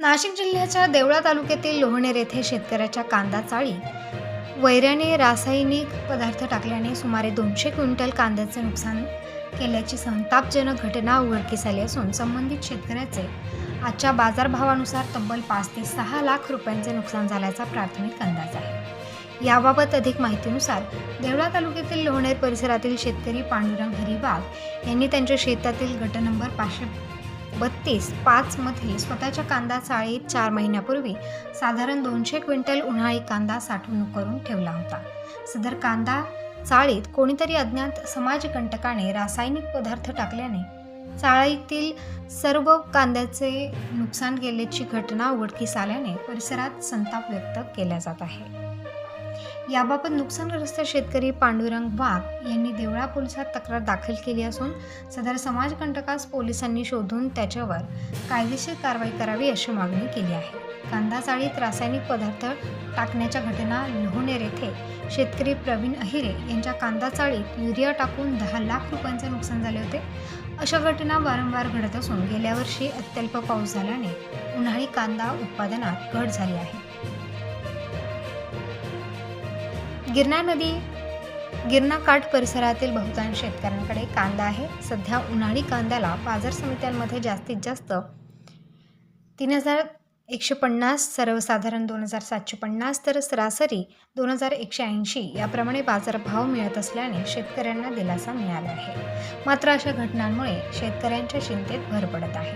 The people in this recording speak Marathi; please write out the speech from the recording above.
नाशिक जिल्ह्याच्या देवळा तालुक्यातील लोहणेर येथे शेतकऱ्याच्या कांदा चाळी वैऱ्याने रासायनिक पदार्थ टाकल्याने सुमारे दोनशे क्विंटल कांद्याचे नुकसान केल्याची संतापजनक घटना उघडकीस आली असून संबंधित शेतकऱ्याचे आजच्या बाजारभावानुसार तब्बल पाच ते सहा लाख रुपयांचे नुकसान झाल्याचा प्राथमिक अंदाज आहे. याबाबत अधिक माहितीनुसार देवळा तालुक्यातील लोहणेर परिसरातील शेतकरी पांडुरंग हरिबाग यांनी त्यांच्या शेतातील गट नंबर पाचशे बत्तीस पाचमध्ये स्वतःच्या कांदा चाळीत चार महिन्यापूर्वी साधारण दोनशे क्विंटल उन्हाळी कांदा साठवणूक करून ठेवला होता. सदर कांदा चाळीत कोणीतरी अज्ञात समाजकंटकाने रासायनिक पदार्थ टाकल्याने चाळीतील सर्व कांद्याचे नुकसान केल्याची घटना उघडकीस आल्याने परिसरात संताप व्यक्त केला जात आहे. याबाबत नुकसानग्रस्त शेतकरी पांडुरंग वाघ यांनी देवळा पोलिसात तक्रार दाखल केली असून सदर समाजकंटकास पोलिसांनी शोधून त्याच्यावर कायदेशीर कारवाई करावी अशी मागणी केली आहे. कांदा चाळीत रासायनिक पदार्थ टाकण्याच्या घटना लोहनेर येथे शेतकरी प्रवीण अहिरे यांच्या कांदा चाळीत युरिया टाकून दहा लाख रुपयांचे नुकसान झाले होते. अशा घटना वारंवार घडत असून गेल्या वर्षी अत्यल्प पाऊस झाल्याने उन्हाळी कांदा उत्पादनात घट झाली आहे. गिरणा नदी गिरणा काठ परिसरातील बहुतांश शेतकऱ्यांकडे कांदा आहे. सध्या उन्हाळी कांद्याला बाजार समित्यांमध्ये जास्तीत जास्त तीन हजार एकशे पन्नास सर्वसाधारण दोन हजार सातशे पन्नास तर सरासरी दोन हजार एकशे ऐंशी याप्रमाणे बाजारभाव मिळत असल्याने शेतकऱ्यांना दिलासा मिळाला आहे. मात्र अशा घटनांमुळे शेतकऱ्यांच्या चिंतेत भर पडत आहे.